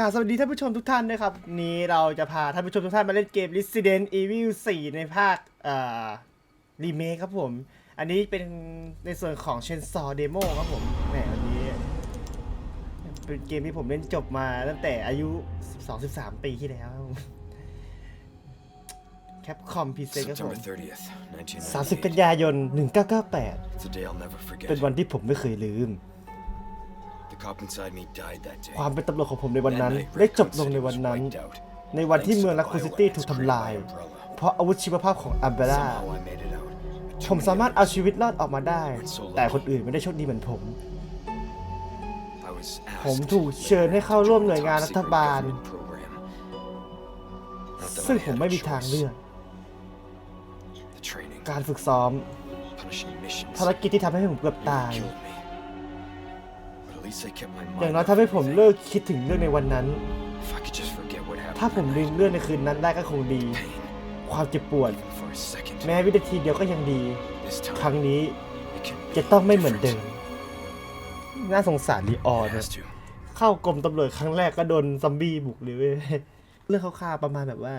กราบสวัสดีท่านผู้ชมทุกท่านนะครับ นี้เราจะพาท่านผู้ชมทุกท่านมาเล่นเกม Resident Evil 4 ในภาคเอ่อรีเมคครับผม อันนี้เป็นในส่วนของ Chainsaw Demo ครับผมแหมวันนี้ เป็นเกมที่ผมเล่นจบมาตั้งแต่อายุ 12-13 ปีที่แล้วครับผมแคปคอมพีเซครับผม September 30th, 30 กัน 1998. ยายน 1998 It's a day I'll never forget. เป็นวันที่ผมไม่เคยลืม ความเป็นตำรวจของผมในวัน That นั้น night, ได้จบ Raccoon ลงใน City วัน was นั้น wiped out. ในวันที่ Thanks เมือง to ลั the คูซิตี้ bioweapons ถูก created ทำลาย by Umbrella. เพราะอาวุธชีวภาพของอัมเบร่า Somehow I made it out. But ผม too สามารถ many เอา others. ชีวิตรอดออกมาได้ แต่คนอื่นไม่ได้โชคดีเหมือนผม I was ผม asked ถูก to เชิญ live ให้ in เข้าร่วมหน่วย top งานรัฐ secret บาล government program. Not that ซึ่ง I ผม had ไม่ a มีทาง choice. เลือก The training, การฝึกซ้อม punishing missions, ภารกิจที่ทำให้ผมเกือบ nearly ตาย อย่าง mind น้อย off ทำให้ผม everything. เลิกคิดถึงเรื่องในวันนั้น If I could just forget what ถ้า happened ผม that ลื night. มเรื่องในคืนนั้นได้ก็คงดี Pain, ความเจ็บปวด even for a second. แม้วินาทีเดียวก็ยังดี This ครั้ง time, นี้ it can จะ be ต้องไม่เหมือนเดิม different. น่าสงสารลีออน It นะ has to. เข้ากรมตำรวจครั้งแรกก็โดนซอมบี้บุกเลยเว้ย เรื่องคร่าวๆประมาณแบบว่า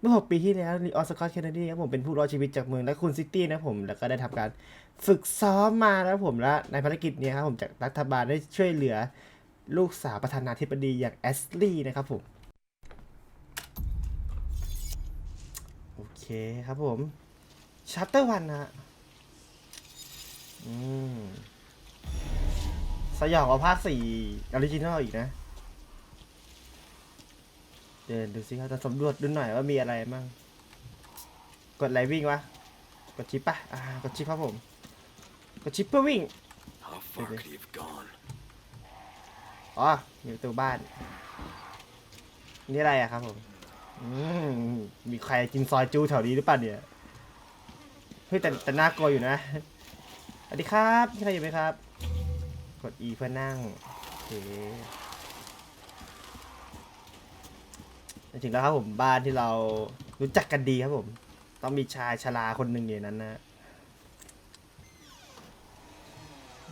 เมื่อ 6 ปีที่แล้วลีออนสกอตเคนเนดีครับผมเป็นผู้รอดชีวิตจากเมืองและคุณซิตี้นะผมแล้วก็ได้ทำการฝึกซ้อมมาแล้วผมและในภารกิจเนี้ครับผมจากรัฐบาลได้ช่วยเหลือลูกสาวประธานาธิบดีอย่างแอสลี่นะครับผมโอเคครับผมชัปเตอร์วันนะฮะอืมสยองกว่าภาคสี่ออริจินอลอีกนะ เดินดูสิครับจะสำรวจดูหน่อยว่ามีอะไรมั่งกดอะไรวิ่งวะกดชิปปะอ่ากดชิปครับผมกดชิปเพื่อวิ่ง How far could he have gone? อ๋ออยู่ประตูบ้าน นี่อะไรอะครับผมอืมมีใครกินซอยจูแถวนี้หรือเปล่าเนี่ยเฮ้ยแต่แต่น่ากลัวอยู่นะสวัสดีครับมีใครอยู่ไหมครับ กด E เพื่อนั่งโอเค จริงๆแล้วครับผมบ้านที่เรารู้จักกันดีครับผม ต้องมีชายชราคนหนึ่งอยู่ในนั้นนะ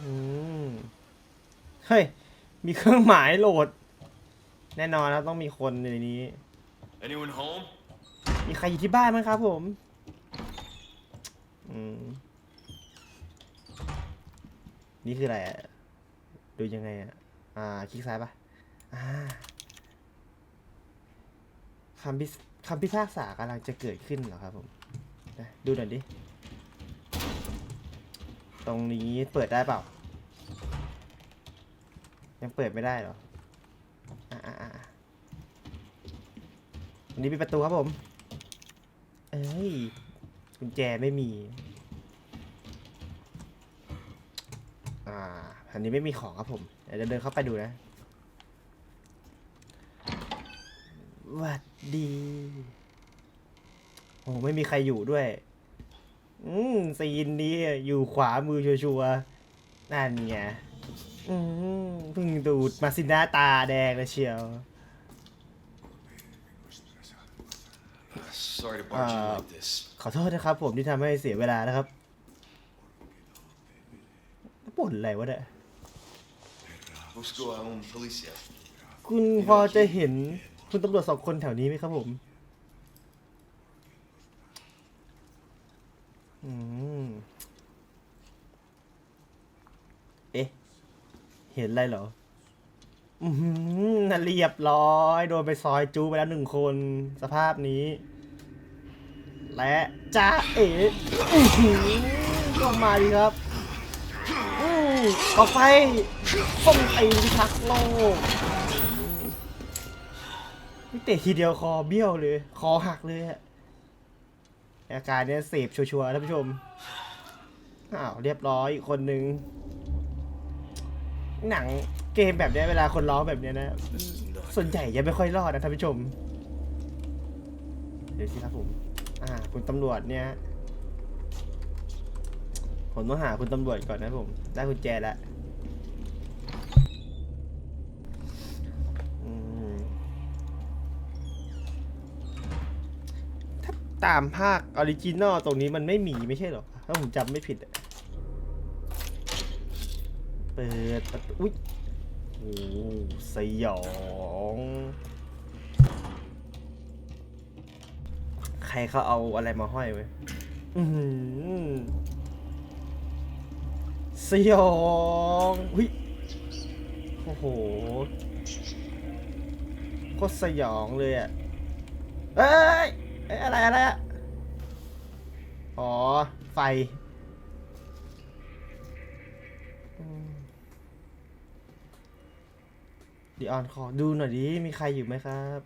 อืมเฮ้ย มีเครื่องหมายโหลด แน่นอนแล้วต้องมีคนในนี้ Anyone home? มีใครอยู่ที่บ้านไหมครับผมอืมนี่คืออะไรอะดูยังไงอะอ่า คลิกซ้ายปะอ่า คำพิคำพิพากษากำลังจะเกิดขึ้นเหรอครับผมดูหน่อยดิ ตรงนี้เปิดได้เปล่า ยังเปิดไม่ได้เหรอ อ่าอ่าอ่าอันนี้เป็นประตูครับผม เอ้ย กุญแจไม่มี อ่าอันนี้ไม่มีของครับผม เดี๋ยวจะเดินเข้าไปดูนะ วัดดี โอ้ไม่มีใครอยู่ด้วย อืมซีนนี้อยู่ขวามือชัวร์ๆนั่นไงอืมเพิ่งดูดมาสิหน้าตาแดงเลยเชียว Sorry to barge in Uh, like this. ขอโทษนะครับผมที่ทำให้เสียเวลานะครับบ่นอะไรวะเนี่ย Busco a un policía. คุณพอจะเห็น คุณตำรวจสองคนแถวนี้ไหมครับผม อืม เอ๊ะ เห็นอะไรเหรอ อือหือน่ะเรียบร้อย โดนไปซอยจูไปแล้วหนึ่งคน สภาพนี้ และจ้าเอ๋อื้อหือก็มาดีครับอือออกไปส่งตีนพิทักโลก นี่เตะทีเดียวคอเบี้ยวเลย คอหักเลยอะอาการเนี้ยเสพชัวร์ๆท่านผู้ชม อ้าว เรียบร้อยอีกคนนึง หนังเกมแบบเนี้ยเวลาคนร้องแบบเนี้ยนะ ส่วนใหญ่ยังไม่ค่อยรอดนะท่านผู้ชม เดี๋ยวสิครับผม อ่า คุณตำรวจเนี่ยผมต้องหาคุณตำรวจก่อนนะผม ได้กุญแจแล้ว ตามภาคออริจินอลตรงนี้มันไม่มีไม่ใช่หรอ ถ้าผมจำไม่ผิด เปิดประตูอุ้ยโอ้สยอง ใครเขาเอาอะไรมาห้อยไว้สยองอุ้ยโอ้โหโคตรสยองเลยอะเอ้ย เอ้ยอะไรอะไรอะอ๋อ ไฟอืมดีออนขอดูหน่อยดิ มีใครอยู่ไหมครับ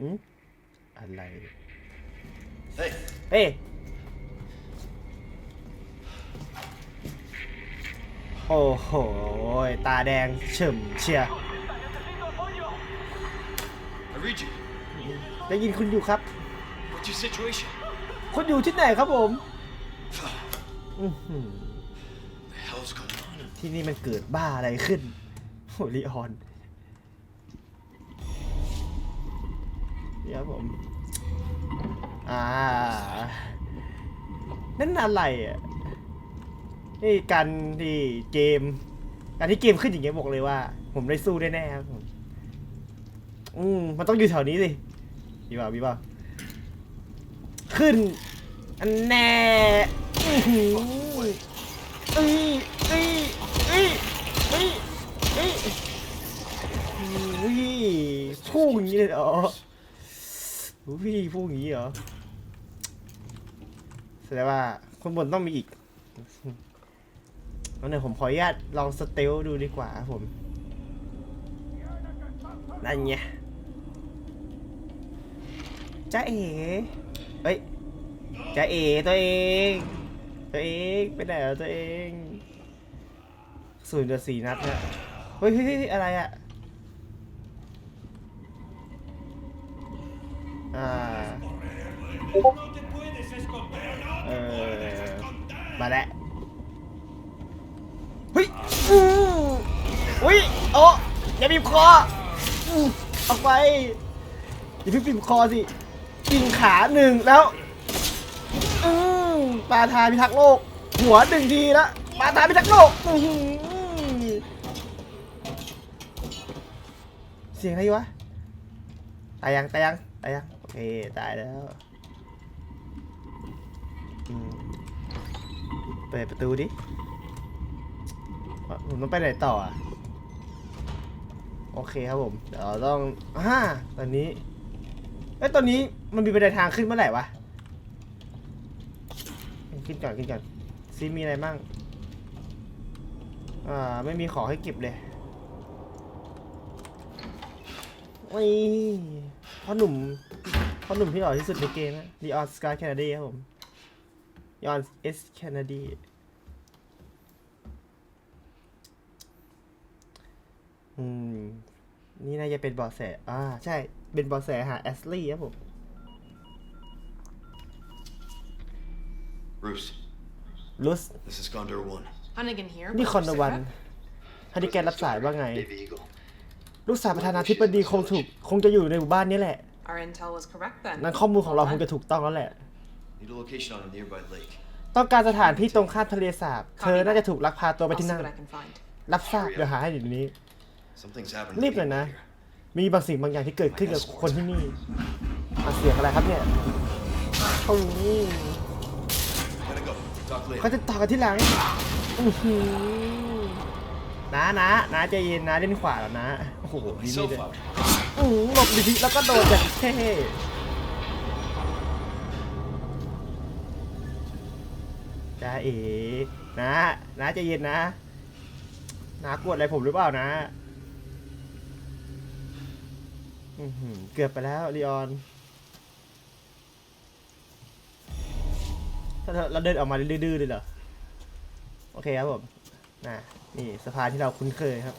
อืมอะไร Hey, เอ้ยโอ้โห ตาแดงเฉิมเชียร์ I read you. ได้ยินคุณอยู่ครับ What's your situation? คุณอยู่ที่ไหนครับผม อื้อหือ The hell's going on? ที่นี่มันเกิดบ้าอะไรขึ้นโหลีออนเดี๋ยวผม อ่า นั่นอะไรอะ นี่การที่เกม การที่เกมขึ้นอย่างเงี้ยบอกเลยว่า ผมได้สู้แน่ๆครับผม อืมมันต้องอยู่แถวนี้สิมีเปล่ามีเปล่า ขึ้น อันแน่อื้อหือเอ้ยเอ้ยเอ้ยเอ้ยเอ้ยอุ้ยพุ่งอย่างนี้เลยเหรออุ้ยพุ่งอย่างนี้เหรอแสดงว่าคนบนต้องมีอีกงั้นเดี๋ยผมขออนุญาตลองสเตลดูดีกว่าครับผมนั่นไงจ้าเอ๋ เอ้ยจ้าเอตัวเอง ตัวเองไปไหนแล้วตัวเองศูนย์เดือสี่นัดเนี่ยเฮ้ยเฮ้ยอะไรอะอ่าเออมาแล้วเฮ้ยอืออุ้ยโอ้อย่าบีบคอออออกไปอย่าเพิ่งบีบคอสิ กิ่งขาหนึ่งแล้วอืมปลาทายพิทักษ์โลก หัวหนึ่งทีละปลาทายพิทักษ์โลกอืเสียงอะไรวะตายยังตายยังตายยังโอเคตายแล้วเปิดประตูดิผมต้องไปไหนต่ออะ โอเคครับผม เดี๋ยวเราต้องอ่าตอนนี้ เอ้ยตอนนี้มันมีบันไดทางขึ้นเมื่อไหร่วะ ขึ้นก่อนขึ้นก่อนซีมีอะไรบ้าง อ่า ไม่มีของให้เก็บเลยโอ้ยพ่อหนุ่มพ่อหนุ่มที่หล่อที่สุดในเกมนะดีออนสกายแคนาดีครับผมดีอนเอสแคนาดีอืม นี่น่าจะเป็นบอแสอ่า ใช่ เป็นเบอแสหาแอสลี่ครับผม Bruce, ลุส this is Condor One. Hunnigan here. นี่ but คอน who's วัน that? ฮันดิแกนรับสายว่าไง Dave Eagle. ลูกสาวประธานาธิบดีคงถูกคงจะอยู่ในหมู่บ้านนี้แหละ Our intel was correct then. นั้นข้อมูลของเราค Well งจะ done. ถูกต้องแล้วแหละ Need a location on a nearby lake. ต้องการสถานที่ตรงข้ามทะเลสาบ เธอน่าจะถูกลักพาตัวไป I'll ที่ see นั่น what I can find. รับทราบเดี๋ยวหาให้เดี๋ยวนี้ Something's happening. Leave to it, people nah. here. มีบางสิ่งบางอย่างที่เกิดขึ้นกับคนที่นี่อะเสียงอะไรครับเนี่ยโอ้โห Gotta go. Talk เขา later. จะต่อกันที่หลังอื้อหือนะนะนะใจเย็นนะเล่นขวาแล้วนะ โอ้โหดีนี่ Myself เลย out. อือหลบดีๆแล้วก็โดนแบบเท่จ้าเอ๋นะนะใจเย็นนะ นะกดอะไรผมหรือเปล่านะ อื้อหือเกือบไปแล้วลีออนถ้าเราเดินออกมาดื้อๆเลยเหรอ โอเคครับผมนะนี่สะพานที่เราคุ้นเคยครับ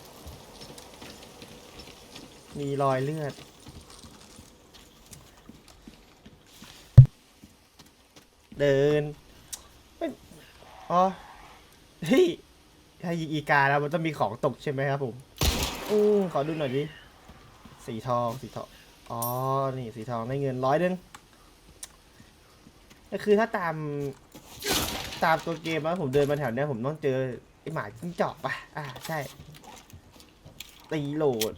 มีรอยเลือด เดินไม่อ๋อเฮ้ยถ้ายิงอีกาแล้วมันต้องมีของตกใช่ไหมครับผม อืมขอดูหน่อยดิ สีทองสีทองอ๋อนี่สีทองได้เงินร้อยหนึงก็คือถ้าตามตามตัวเกมแล้วผมเดินมาแถวเนี้ยผมต้องเจอไอหมาจิ้งจอกปะอ่าใช่ตีโหลด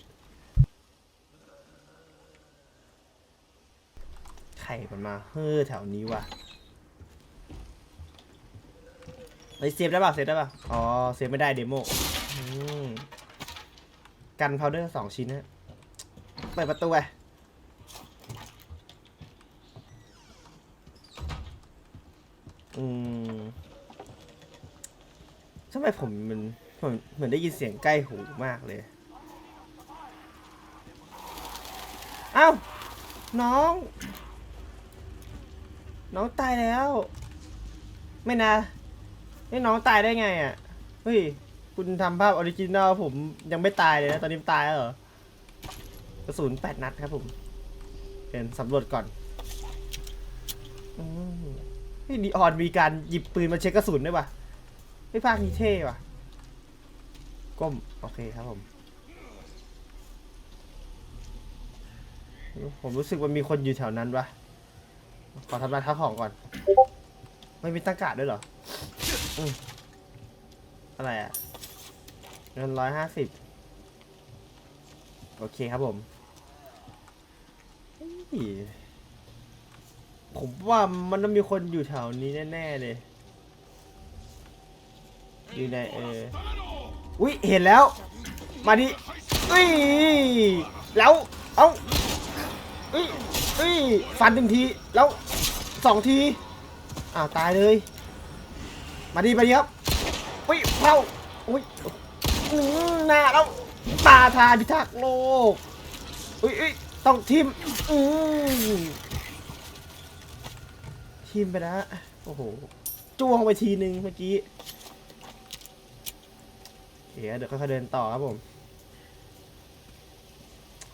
ใครรมันมาเฮ้อแถวนี้วะเฮ้ยเซฟได้ป่ะเซฟได้ป่ะอ๋อเซฟไม่ได้เดโมอืมกันพาวเดอร์สองชิ้นนะ เปิดประตูไปอืมทำไมผมมันผมเหมือนได้ยินเสียงใกล้หูมากเลย เอ้า น้อง น้องตายแล้ว ไม่นะนี่น้องตายได้ไงอะ เฮ้ย คุณทำภาพออริจินัลผมยังไม่ตายเลยนะ ตอนนี้ตายแล้วเหรอ ระสุนแปดนัดครับผมเป็นสำรวจก่อนอืมนี่ดีออนมีการหยิบปืนมาเช็คกระสุนด้วยป่ะไม่ภาคนี้เท่ว่ะ ก้ม โอเคครับผม ผมรู้สึกว่ามีคนอยู่แถวนั้นวะขอทำลายท้าของก่อน ไม่มีตั้งกาดด้วยเหรอ อะไรอะเงินร้อยห้าสิบ โอเคครับผม ผมว่ามันต้องมีคนอยู่แถวนี้แน่ๆเลย อยู่ในเออ อุ้ยเห็นแล้ว มาดิอุ้ย แล้ว เอ้าเอ้ยเอ้ย ฟันหนึ่งที แล้วสองที อ้าวตายเลย มาดีมาดีครับ อุ้ยเข้าอุ้ยอืมหน้าแล้วตาทาพิทักษ์โลกอุ้ยอุ้ย ต้องทิมอืมทิมไปแล้วโอ้โห จ้วงไปทีนึงเมื่อกี้เดี๋ยวเดี๋ยวค่อยๆเดินต่อครับผม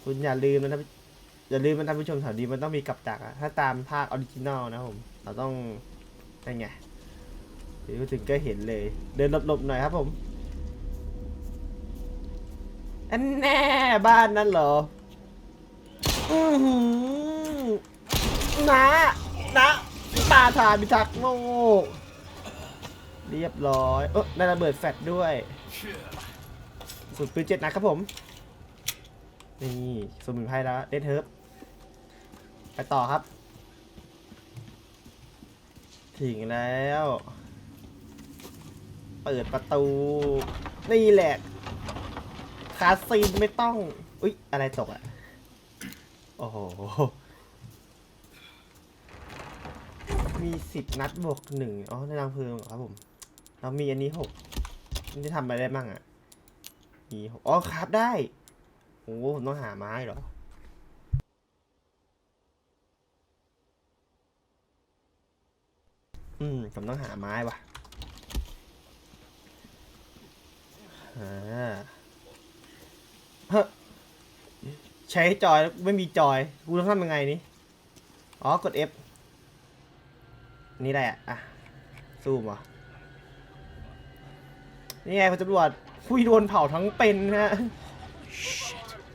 คุณอย่าลืมนะครับอย่าลืมมันท่านผู้ชมแถวนี้มันต้องมีกับดักอะถ้าตามภาคออริจินอลนะผม เราต้องนั่นไงเดี๋ยวถึงก็เห็นเลย เดินหลบๆหน่อยครับผมอันแน่บ้านนั่นเหรอ อือหือนะนะตาทาบิทักษ์โลกเรียบร้อย เออได้ระเบิดแฟลชด้วยสุดปืนเจ็ดนะครับผม นี่สมุนไพรแล้วเดนเฮิร์บไปต่อครับ ถึงแล้ว เปิดประตู นี่แหละ คาซีนไม่ต้อง อุ๊ย อะไรตกอะ โอ้โห มีสิบนัดบวกหนึ่งอ๋อในรังเพลิงเหรอครับผม เรามีอันนี้หกมันจะทำอะไรได้บ้างอะมีหกอ๋อคราฟได้ โอ้ผมต้องหาไม้เหรออืมผมต้องหาไม้ว่ะอ่าเฮ้อ ใช้จอยแล้วไม่มีจอย กูต้องทำยังไงนี่อ๋อกด F นี่ได้อะอะซูมเหรอนี่ไงคุณตำรวจคุยโดนเผาทั้งเป็นนะ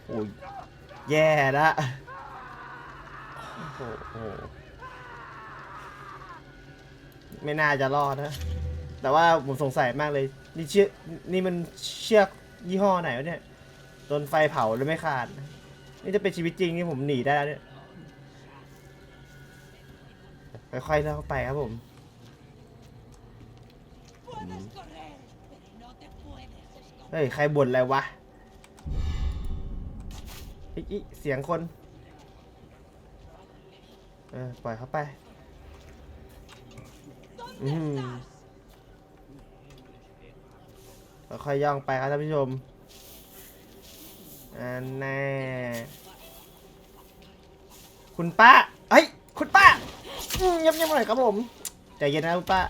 โอ้ยแย่ละโอ้โหไม่น่าจะรอดนะ แต่ว่าผมสงสัยมากเลย นี่เชือกนี่มันเชือกยี่ห้อไหนวะเนี่ยโดนไฟเผาแล้วไม่ขาดนี่ จะเป็นชีวิตจริงนี่ผมหนีได้แล้วเนี่ยค่อยๆเล่าไปครับผม Puedes correr, pero no te puedes esconder. เฮ้ย ใครบ่นอะไรวะอิอิเสียงคน เออ ปล่อยเขาไป ¿Dónde Mm. estás? ค่อยๆย่องไปครับท่านผู้ชม อันแน่คุณป้าเฮ้ยคุณป้าอืมเงียบหน่อยครับผมใจเย็นนะคุณป้า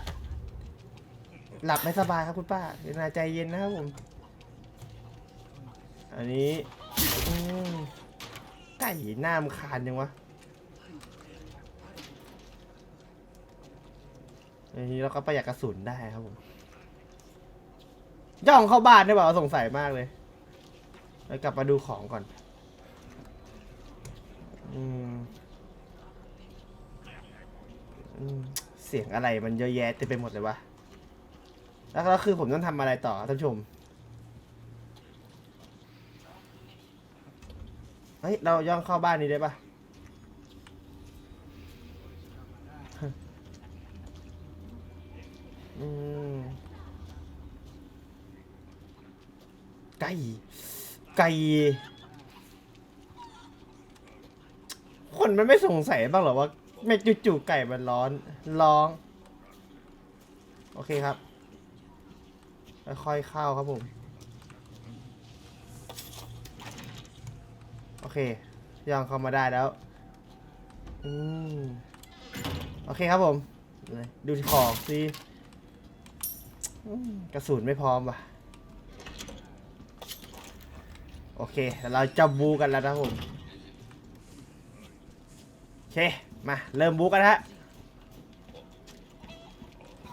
หลับไม่สบายครับคุณป้าเดี๋ยวนาใจเย็นนะครับผม อันนี้ไก่หน้ามคานยังวะอันนี้เราก็ประหยัดกระสุนได้ครับผมย่องเข้าบ้านได้เปล่าสงสัยมากเลย ไปกลับมาดูของก่อนอืมเสียงอะไรมันเยอะแยะเต็มไปหมดเลยวะ แล้วก็คือผมต้องทำอะไรต่อท่านชม เฮ้ย เราย่องเข้าบ้านนี้ได้ปะไก่ ไก่คนมันไม่สงสัยบ้างเหรอว่าไม่จู่ๆไก่มันร้อน ร้อง โอเคครับ ค่อยๆเข้าครับผม โอเคย่องเข้ามาได้แล้วอืมโอเคครับผม ดูที่ของสิกระสุนไม่พร้อมว่ะ โอเคเราจะบูกันแล้วนะครับผมโอเค มา เริ่มบูกันฮะ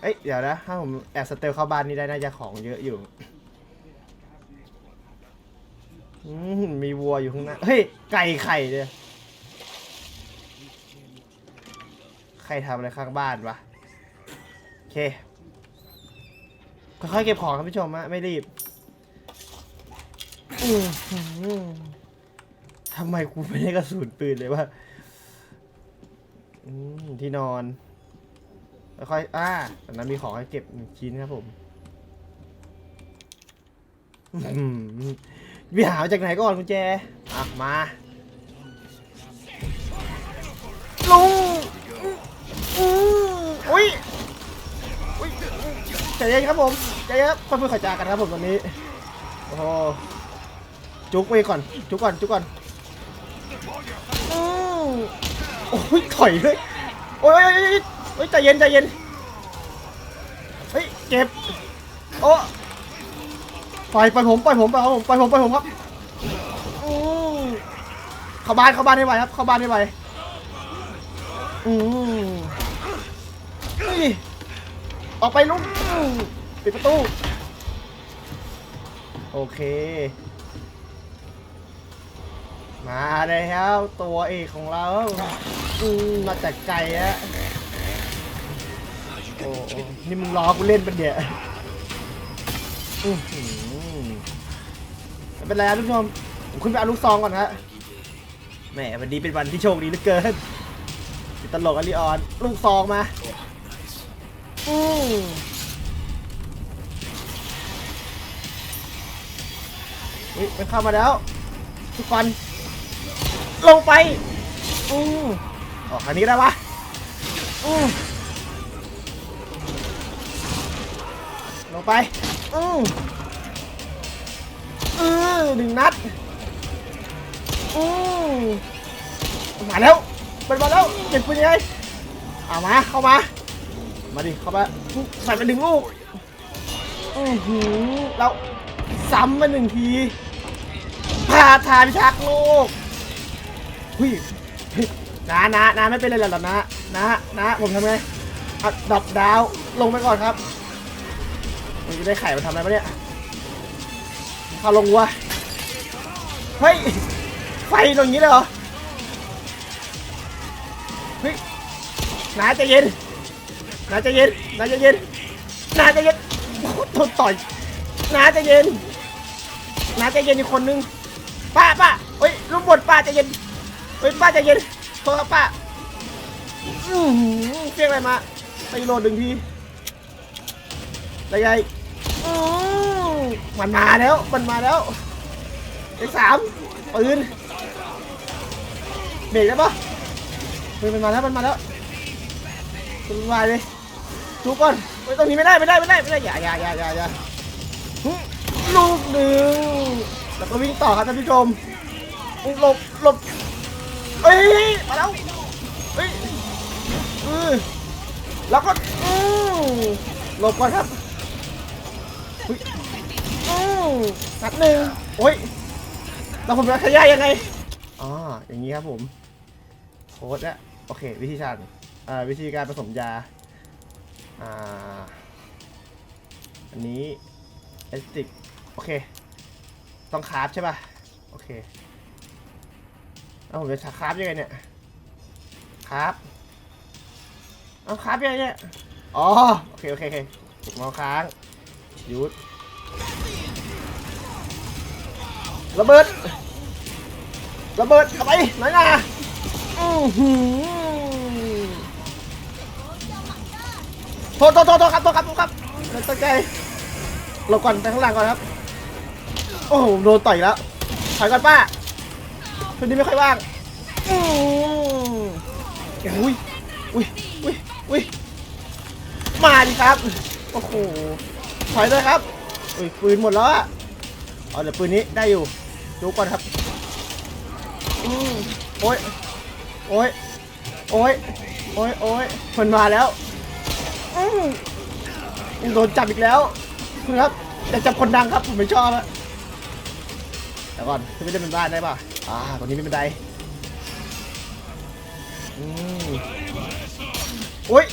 เอ้ย เดี๋ยวนะ ถ้าผมแอบสเตลเข้าบ้านนี่ได้น่าจะของเยอะอยู่มมีวัวอยู่ข้างหน้า เฮ้ย ไก่ไข่เลยใครทำอะไรข้างบ้านวะ โอเค ค่อยๆเก็บของครับผู้ชมฮะไม่รีบ อือหือทำไมกูไม่ได้กระสุนปืนเลยวะอืมที่นอนค่อยอ่าตอนนั้นมีของให้เก็บหนึ่งชิ้นครับผมอื้อหือวิหามาจากไหนก่อนกุญแจอะมาลุงอืออุ้ยอุ้ยใจเย็นครับผมใจเย็นครับค่อยๆขจากันครับผมตอนนี้ โอ้โห จุกไปก่อน จุกก่อน จุกก่อนอือโอ้ยถอยเลยโอ้ยโอ้ยโอ้ยโอ้ยใจเย็นใจเย็น เฮ้ย เจ็บ โอ้ปล่อยปล่อยผมปล่อยผมปล่อยผมปล่อยผมปล่อยผมครับอือเข้าบ้านเข้าบ้านให้ไวครับ เข้าบ้านให้ไวอือเฮ้ยออกไปลุกอื้อปิดประตู โอเค มาเลยครับตัวเอกของเราอืมมาจากไกลอะโอ้นี่มึงรอกูเล่นเป็นเดียอือหือไม่เป็นไรครับทุกผู้ชมผมขึ้นไปเอาลูกซองก่อนฮะแหมวันนี้เป็นวันที่โชคดีเหลือเกินติดตลกอลิออน ลูกซองมาอืมเฮ้ยมันเข้ามาแล้ว ทุกคน ลงไปอือออกทางนี้ได้ปะอือลงไปอืออือหนึ่งนัดอือมาแล้วมันมาแล้วเก็บปืนยังไงเอามาเข้ามา มาดิเข้ามาใส่ไปหนึ่งลูกอือหือแล้วซ้ำมาหนึ่งทีพาทานชักโลก หุ้ยนะนะนะไม่เป็นไรหรอกนะนะนะผมทำไงอะดับดาวลงไปก่อนครับมันจะได้ไข่มาทำอะไรปะเนี่ยเข้าลงวัวเฮ้ยไฟตรงนี้เลยเหรอเฮ้ยนาใจะเย็นนาใจะเย็นนาใจะเย็นนาใจะเย็นโอ้โหโดนต่อยนาใจะเย็นนาใจะเย็นอีกคนนึงป้าป้าเฮ้ยลูกบดป้าใจะเย็น เฮ้ยป้าใจะเย็นโทษครับป้าอื้อหือเฟี้ยงอะไรมาไปโหลดหนึ่งทีอะไรไงอื้อมันมาแล้ว มันมาแล้วเลขสามปืนเบรกได้ปะเฮ้ยมันมาแล้ว มันมาแล้วคุณวายเลยทุกคนเฮ้ยตรงนี้ไม่ได้ ไม่ได้ ไม่ได้ ไม่ได้ อย่าอย่าอย่าอย่าอย่าหึลูกหนึ่งแล้วก็วิ่งต่อครับท่านผู้ชมหลบหลบ เอ้ยมาแล้วเฮ้ยเออแล้วก็อือหลบก่อนครับเฮ้ยอือนัดหนึ่งโอ้ยแล้วผมจะขยายยังไงอ๋ออย่างนี้ครับผมโค้ดแล้วโอเค วิธีการอ่าวิธีการผสมยาอ่าอันนี้เอสติกโอเค ต้องคราฟใช่ป่ะ โอเค แล้วผมจะคราฟยังไงเนี่ยคราฟเอาคราฟยังไงเนี่ยอ๋อโอเคโอเคโอเคถูกเมาส์ค้างหยุดระเบิดระเบิดเข้าไปไหนอยนะอือหือโทษโทษโทษโทษครับโทษครับโทษครับไม่ตั้งใจหลบก่อนไปข้างหลังก่อนครับ โอ้โหโดนต่อยอีกแล้วถอยก่อนป้า คนนี้ไม่ค่อยว่างอืมอุ้ยอุ้ยอุ้ยอุ้ยมาดิครับ โอ้โห ถอยเลยครับอุ้ยปืนหมดแล้วอะเอาเดี๋ยวปืนนี้ได้อยู่ ดูก่อนครับอืมโอ้ยโอ้ยโอ้ยโอ้ยโอ้ยมันมาแล้วอืมโดนจับอีกแล้ว คุณครับจะจับคนดังครับ ผมไม่ชอบอะแต่ก่อนขึ้นไม่ได้เป็นบ้านได้ป่ะ อ่าตรงนี้ไม่เป็นไรอืมโอ้ย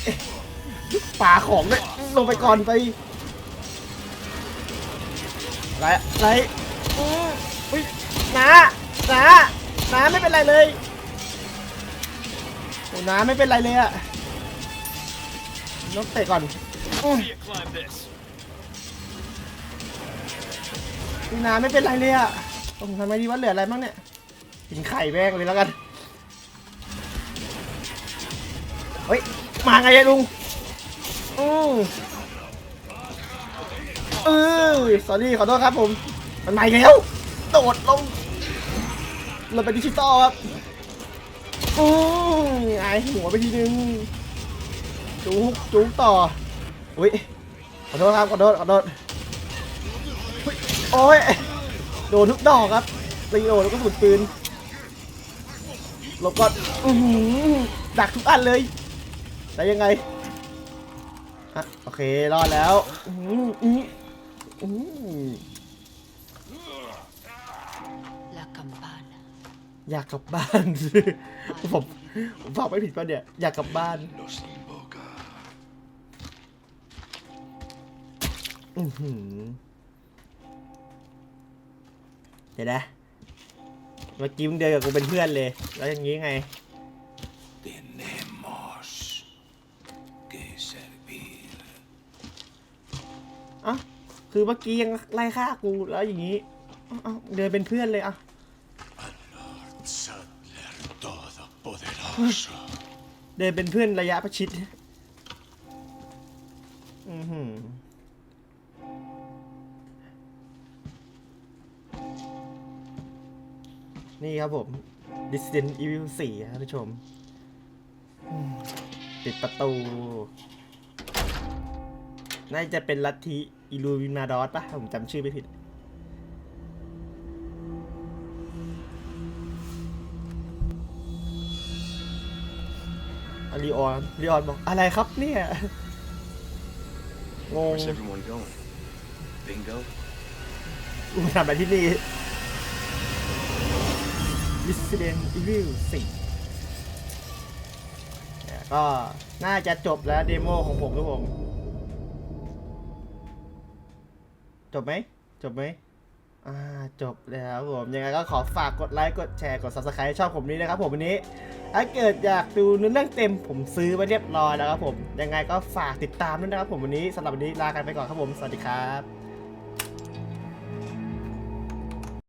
ป่าของเลยลงไปก่อนไปไรไรอุ้ยน้าน้าน้าไม่เป็นไรเลยโอ้น้าไม่เป็นไรเลยอะต้องเตะก่อนอืมน้าไม่เป็นไรเลยอะต้องทำไงดีว่าเหลืออะไรบ้างเนี่ย กินไข่แม่งเลยแล้วกัน เฮ้ย มาไงอะลุง อือเออสอรี่ขอโทษครับผม มันมาอีกแล้ว โดดลงลงไปดิจิตอลครับอือไอหัวไปทีนึง จุกจุกต่อ อุ้ย ขอโทษครับ ขอโทษ ขอโทษอุ๊ยโอ้ย โดนทุกดอกครับรีโอแล้วก็สุดปืน หลบก่อนอือหือดักทุกอันเลยได้ยังไงอะโอเครอดแล้วอืออืออือ La campana. อยากกลับบ้าน ผมผมฟังไม่ผิดป่ะเนี่ย อยากกลับบ้าน Los invoca. อือหือเดี๋ยวนะ เมื่อกี้มึงเดินกับกูเป็นเพื่อนเลย แล้วอย่างนี้ไง Tenemos que servir. เอ้าคือเมื่อกี้ยังไล่ฆ่ากูแล้วอย่างนี้เอ้าเอ้าเดินเป็นเพื่อนเลยอะ Sadler Todopoderoso. เดินเป็นเพื่อนระยะประชิด อือหือ นี่ครับผม Resident Evil 4ครับท่านผู้ชมอืมปิดประตู น่าจะเป็นลัทธิอิลูมินาดอสปะผมจำชื่อไม่ผิดอะลีออน ลีออนบอก อะไรครับเนี่ย งง Where's everyone going? Bingo? กูทำอะไรที่นี่ Resident Evil 4เนี่ยก็น่าจะจบแล้วเดโมของผมครับผม จบไหม จบไหมอ่า จบแล้วครับผม ยังไงก็ขอฝากกดไลค์ กดแชร์ กด subscribe ชอบผมนี้นะครับผมวันนี้ ถ้าเกิดอยากดูเนื้อเรื่องเต็มผมซื้อไว้เรียบร้อยแล้วครับผม ยังไงก็ฝากติดตามด้วยนะครับผมวันนี้สำหรับวันนี้ลากันไปก่อนครับผม สวัสดีครับ